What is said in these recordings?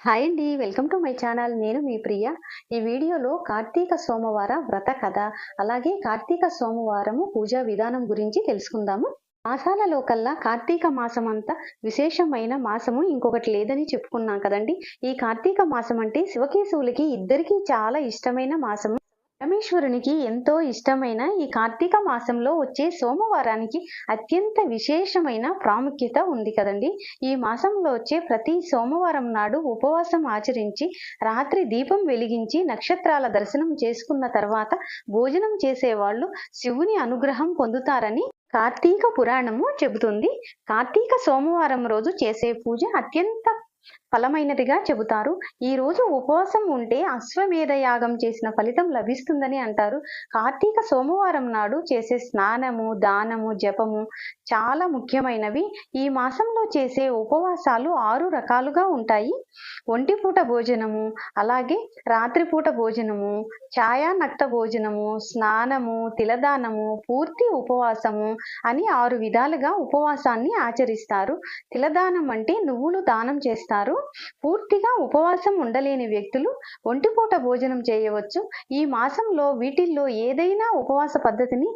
Hi అండి welcome to my channel. నేను మీ ప్రియ. ఈ వీడియోలో కార్తీక సోమవార వ్రత కథ అలాగే కార్తీక సోమవారము పూజా విధానం గురించి తెలుసుకుందాము. మాసాలలో కల్లా కార్తీక మాసం అంతా విశేషమైన మాసము ఇంకొకటి లేదని చెప్పుకున్నాం కదండి. ఈ కార్తీక మాసం అంటే శివకేశవులకి ఇద్దరికీ చాలా ఇష్టమైన మాసము. పరమేశ్వరునికి ఎంతో ఇష్టమైన ఈ కార్తీక మాసంలో వచ్చే సోమవారానికి అత్యంత విశేషమైన ప్రాముఖ్యత ఉంది కదండి. ఈ మాసంలో వచ్చే ప్రతి సోమవారం నాడు ఉపవాసం ఆచరించి రాత్రి దీపం వెలిగించి నక్షత్రాల దర్శనం చేసుకున్న తర్వాత భోజనం చేసేవాళ్ళు శివుని అనుగ్రహం పొందుతారని కార్తీక పురాణము చెబుతుంది. కార్తీక సోమవారం రోజు చేసే పూజ అత్యంత ఫలమైనదిగా చెబుతారు. ఈ రోజు ఉపవాసం ఉంటే అశ్వమేధ యాగం చేసిన ఫలితం లభిస్తుందని అంటారు. కార్తీక సోమవారం నాడు చేసే స్నానము దానము జపము చాలా ముఖ్యమైనవి. ఈ మాసంలో చేసే ఉపవాసాలు ఆరు రకాలుగా ఉంటాయి. ఒంటిపూట భోజనము అలాగే రాత్రిపూట భోజనము ఛాయానక్త భోజనము స్నానము తిలదానము పూర్తి ఉపవాసము అని ఆరు విధాలుగా ఉపవాసాన్ని ఆచరిస్తారు. తిలదానం అంటే నువ్వులు దానం చేస్తారు. పూర్తిగా ఉపవాసం ఉండలేని వ్యక్తులు ఒంటిపూట భోజనం చేయవచ్చు. ఈ మాసంలో వీటిల్లో ఏదైనా ఉపవాస పద్ధతిని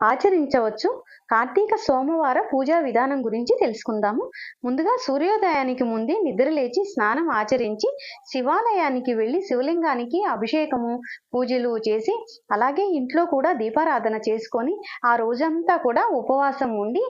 ఆచరించవచ్చు. కార్తీక సోమవార పూజా విధానం గురించి తెలుసుకుందాము. ముందుగా సూర్యోదయానికి ముందే నిద్రలేచి స్నానం ఆచరించి శివాలయానికి వెళ్ళి శివలింగానికి అభిషేకము పూజలు చేసి అలాగే ఇంట్లో కూడా దీపారాధన చేసుకొని ఆ రోజంతా కూడా ఉపవాసం ఉండి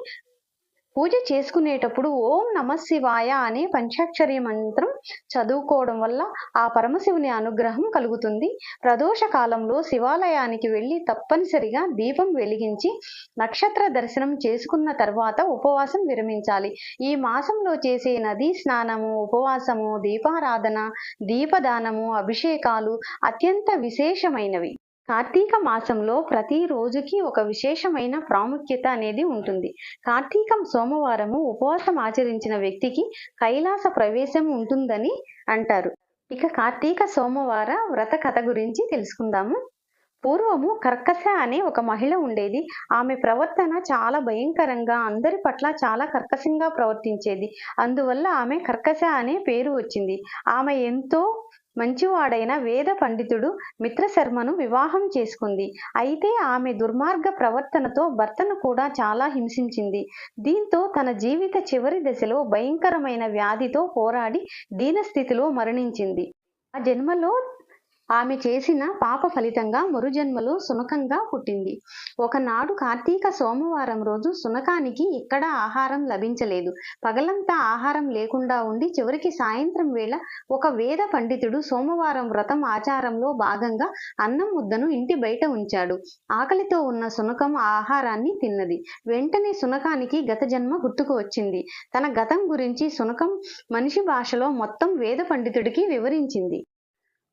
పూజ చేసుకునేటప్పుడు ఓం నమ శివాయ అనే పంచాక్షరి మంత్రం చదువుకోవడం వల్ల ఆ పరమశివుని అనుగ్రహం కలుగుతుంది. ప్రదోష కాలంలో శివాలయానికి వెళ్ళి తప్పనిసరిగా దీపం వెలిగించి నక్షత్ర దర్శనం చేసుకున్న తర్వాత ఉపవాసం విరమించాలి. ఈ మాసంలో చేసే నదీ స్నానము ఉపవాసము దీపారాధన దీపదానము అభిషేకాలు అత్యంత విశేషమైనవి. కార్తీక మాసంలో ప్రతి రోజుకి ఒక విశేషమైన ప్రాముఖ్యత అనేది ఉంటుంది. కార్తీకం సోమవారము ఉపవాసం ఆచరించిన వ్యక్తికి కైలాస ప్రవేశం ఉంటుందని అంటారు. ఇక కార్తీక సోమవార వ్రత కథ గురించి తెలుసుకుందాము. పూర్వము కర్కశ అనే ఒక మహిళ ఉండేది. ఆమె ప్రవర్తన చాలా భయంకరంగా అందరి పట్ల చాలా కర్కశంగా ప్రవర్తించేది. అందువల్ల ఆమె కర్కశ అనే పేరు వచ్చింది. ఆమె ఎంతో మంచివాడైన వేద పండితుడు మిత్రశర్మను వివాహం చేసుకుంది. అయితే ఆమె దుర్మార్గ ప్రవర్తనతో భర్తను కూడా చాలా హింసించింది. దీంతో తన జీవిత చివరి దశలో భయంకరమైన వ్యాధితో పోరాడి దీనస్థితిలో మరణించింది. ఆ జన్మలో ఆమె చేసిన పాప ఫలితంగా మరుజన్మలో సునకంగా పుట్టింది. ఒకనాడు కార్తీక సోమవారం రోజు సునకానికి ఇక్కడ ఆహారం లభించలేదు. పగలంతా ఆహారం లేకుండా ఉండి చివరికి సాయంత్రం వేళ ఒక వేద పండితుడు సోమవారం వ్రతం ఆచారంలో భాగంగా అన్నం ముద్దను ఇంటి బయట ఉంచాడు. ఆకలితో ఉన్న సునకం ఆ ఆహారాన్ని తిన్నది. వెంటనే సునకానికి గత జన్మ గుర్తుకు వచ్చింది. తన గతం గురించి సునకం మనిషి భాషలో మొత్తం వేద పండితుడికి వివరించింది.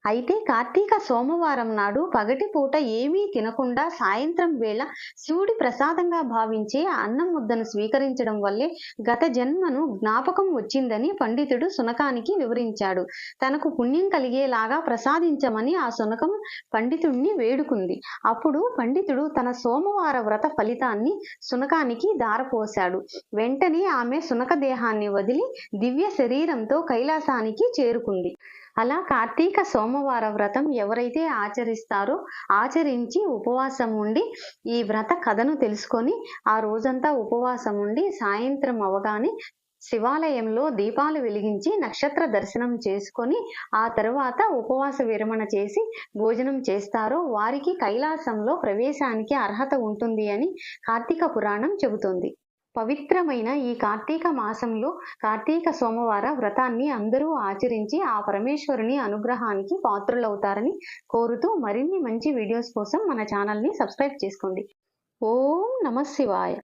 అయితే కార్తీక సోమవారం నాడు పగటి పూట ఏమీ తినకుండా సాయంత్రం వేళ శివుడి ప్రసాదంగా భావించి అన్నం ముద్దను స్వీకరించడం వల్లే గత జన్మను జ్ఞాపకం వచ్చిందని పండితుడు సునకానికి వివరించాడు. తనకు పుణ్యం కలిగేలాగా ప్రసాదించమని ఆ సునకం పండితుణ్ణి వేడుకుంది. అప్పుడు పండితుడు తన సోమవార వ్రత ఫలితాన్ని సునకానికి దారపోశాడు వెంటనే ఆమె సునక దేహాన్ని వదిలి దివ్య శరీరంతో కైలాసానికి చేరుకుంది. అలా కార్తీక సోమవార వ్రతం ఎవరైతే ఆచరిస్తారో ఆచరించి ఉపవాసం ఉండి ఈ వ్రత కథను తెలుసుకొని ఆ రోజంతా ఉపవాసం ఉండి సాయంత్రం అవగానే శివాలయంలో దీపాలు వెలిగించి నక్షత్ర దర్శనం చేసుకొని ఆ తర్వాత ఉపవాస విరమణ చేసి భోజనం చేస్తారో వారికి కైలాసంలో ప్రవేశానికి అర్హత ఉంటుంది అని కార్తీక పురాణం చెబుతోంది. పవిత్రమైన ఈ కార్తీక మాసంలో కార్తీక సోమవార వ్రతాన్ని అందరూ ఆచరించి ఆ పరమేశ్వరుని అనుగ్రహానికి పాత్రులవుతారని కోరుతూ మరిన్ని మంచి వీడియోస్ కోసం మన ఛానల్ని సబ్స్క్రైబ్ చేసుకోండి. ఓం నమ శివాయ.